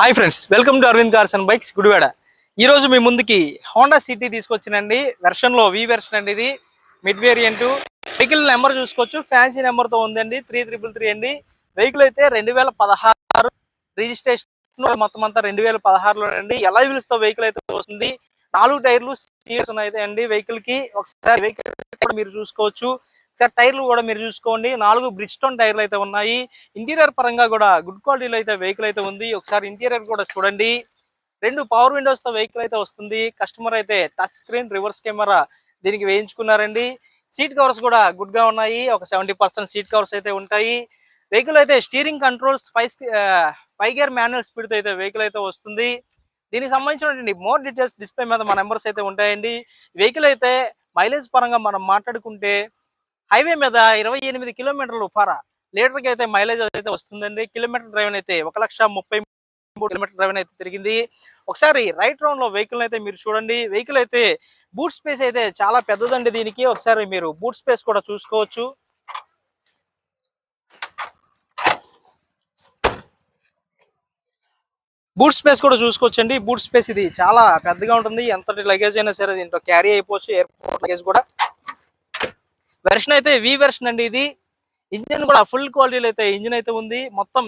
Hi friends welcome to Aravind cars and bikes Gudivada. ఈ రోజు మీ ముందుకి హోండా సిటీ తీసుకొచ్చినండి. వెర్షన్లో వి వెర్షన్ అండి ఇది. మిడ్ వేరియంట్ వెహికల్ నెంబర్ చూసుకోవచ్చు. ఫ్యాన్సీ నెంబర్తో ఉందండి. త్రీ త్రిపుల్ త్రీ అండి. వెహికల్ అయితే రెండు వేల పదహారు రిజిస్ట్రేషన్ మొత్తం అంతా రెండు వేల పదహారులో అండి. ఎలా తో వెహికల్ అయితే వస్తుంది. నాలుగు టైర్లు సీట్స్ ఉన్నాయి అండి. వెహికల్కి ఒకసారి వెహికల్ కూడా మీరు చూసుకోవచ్చు. సార్ టైర్లు కూడా మీరు చూసుకోండి. నాలుగు బ్రిడ్జ్ స్టోన్ టైర్లు అయితే ఉన్నాయి. ఇంటీరియర్ పరంగా కూడా గుడ్ క్వాలిటీలో అయితే వెహికల్ అయితే ఉంది. ఒకసారి ఇంటీరియర్ కూడా చూడండి. రెండు పవర్ విండోస్తో వెహికల్ అయితే వస్తుంది. కస్టమర్ అయితే టచ్ స్క్రీన్ రివర్స్ కెమెరా దీనికి వేయించుకున్నారండి. సీట్ కవర్స్ కూడా గుడ్గా ఉన్నాయి. ఒక సెవెంటీ పర్సెంట్ సీట్ కవర్స్ అయితే ఉంటాయి. వెహికల్ అయితే steering controls five five gear manual స్పీడ్తో అయితే వెహికల్ అయితే వస్తుంది. దీనికి సంబంధించినటువంటి మోర్ డీటెయిల్స్ డిస్ప్లే మీద మా నెంబర్స్ అయితే ఉంటాయండి. వెహికల్ అయితే మైలేజ్ పరంగా మనం మాట్లాడుకుంటే హైవే మీద ఇరవై ఎనిమిది కిలోమీటర్లు ఫారా. లీటర్కి అయితే మైలేజ్ అయితే వస్తుందండి. కిలోమీటర్ డ్రైవ్ అయితే ఒక లక్ష ముప్పై మూడు కిలోమీటర్ డ్రైవ్ అయితే తిరిగింది. ఒకసారి రైట్ రౌండ్లో వెహికల్ అయితే మీరు చూడండి. వెహికల్ అయితే బూట్ స్పేస్ అయితే చాలా పెద్దదండి దీనికి. ఒకసారి మీరు బూట్ స్పేస్ కూడా చూసుకోవచ్చు. బూట్ స్పేస్ కూడా చూసుకోవచ్చండి. బూట్ స్పేస్ ఇది చాలా పెద్దగా ఉంటుంది. ఎంతటి లగేజ్ అయినా సరే దీంట్లో క్యారీ అయిపోవచ్చు. ఎయిర్పోర్ట్ లగేజ్ కూడా. వెర్షన్ అయితే వి వెర్షన్ అండి ఇది. ఇంజిన్ కూడా ఫుల్ క్వాలిటీలో అయితే ఇంజిన్ అయితే ఉంది. మొత్తం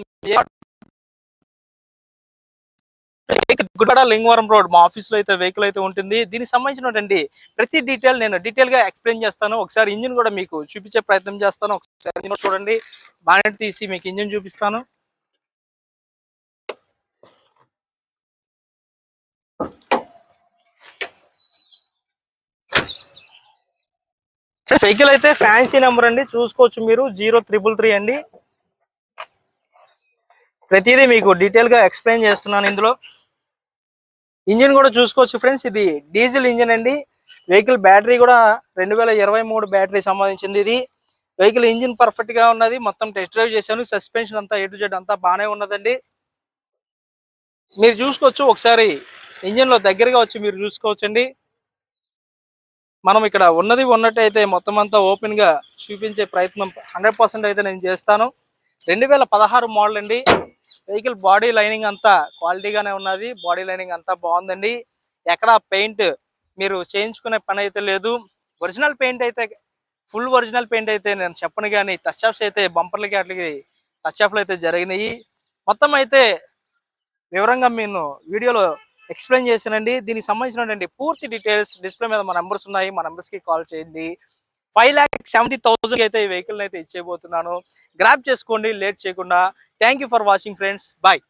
గుడివాడ లింగవరం రోడ్ మా ఆఫీస్లో అయితే వెహికల్ అయితే ఉంటుంది. దీనికి సంబంధించినటువంటి ప్రతి డీటెయిల్ నేను డీటెయిల్గా ఎక్స్ప్లెయిన్ చేస్తాను. ఒకసారి ఇంజిన్ కూడా మీకు చూపించే ప్రయత్నం చేస్తాను. ఒకసారి చూడండి. బాగా తీసి మీకు ఇంజిన్ చూపిస్తాను. వెహికల్ అయితే ఫ్యాన్సీ నెంబర్ అండి. చూసుకోవచ్చు మీరు. జీరో త్రిబుల్ త్రీ అండి. ప్రతిదీ మీకు డీటెయిల్గా ఎక్స్ప్లెయిన్ చేస్తున్నాను ఇందులో. ఇంజిన్ కూడా చూసుకోవచ్చు ఫ్రెండ్స్ ఇది డీజిల్ ఇంజిన్ అండి. వెహికల్ బ్యాటరీ కూడా రెండు వేల ఇరవై మూడు బ్యాటరీ సంబంధించింది ఇది. వెహికల్ ఇంజిన్ పర్ఫెక్ట్గా ఉన్నది. మొత్తం టెస్ట్ డ్రైవ్ చేశాను. సస్పెన్షన్ అంతా ఎటు జెడ్ అంతా బాగానే ఉన్నదండి. మీరు చూసుకోవచ్చు. ఒకసారి ఇంజిన్లో దగ్గరగా వచ్చి మీరు చూసుకోవచ్చండి. మనం ఇక్కడ ఉన్నది ఉన్నట్టయితే మొత్తం అంతా ఓపెన్గా చూపించే ప్రయత్నం హండ్రెడ్ పర్సెంట్ అయితే నేను చేస్తాను. రెండు వేల పదహారు మోడల్ అండి. వెహికల్ బాడీ లైనింగ్ అంతా క్వాలిటీగానే ఉన్నది. బాడీ లైనింగ్ అంతా బాగుందండి. ఎక్కడ పెయింట్ మీరు చేయించుకునే పని అయితే లేదు. ఒరిజినల్ పెయింట్ అయితే ఫుల్ ఒరిజినల్ పెయింట్ అయితే నేను చెప్పను కానీ టచ్ అప్స్ అయితే బంపర్లకి అట్లకి టచ్ అప్లు అయితే జరిగినాయి. మొత్తం అయితే వివరంగా నేను వీడియోలో ఎక్స్ప్లెయిన్ చేశానండి. దీనికి సంబంధించినటువంటి పూర్తి డీటెయిల్స్ డిస్ప్లే మీద మా నెంబర్స్ ఉన్నాయి. మా నెంబర్స్కి కాల్ చేయండి. ఫైవ్ ల్యాక్ సెవెంటీ థౌసండ్ అయితే ఈ వెహికల్ అయితే ఇచ్చేయబోతున్నాను. గ్రాప్ చేసుకోండి లేట్ చేయకుండా. Thank for watching friends bye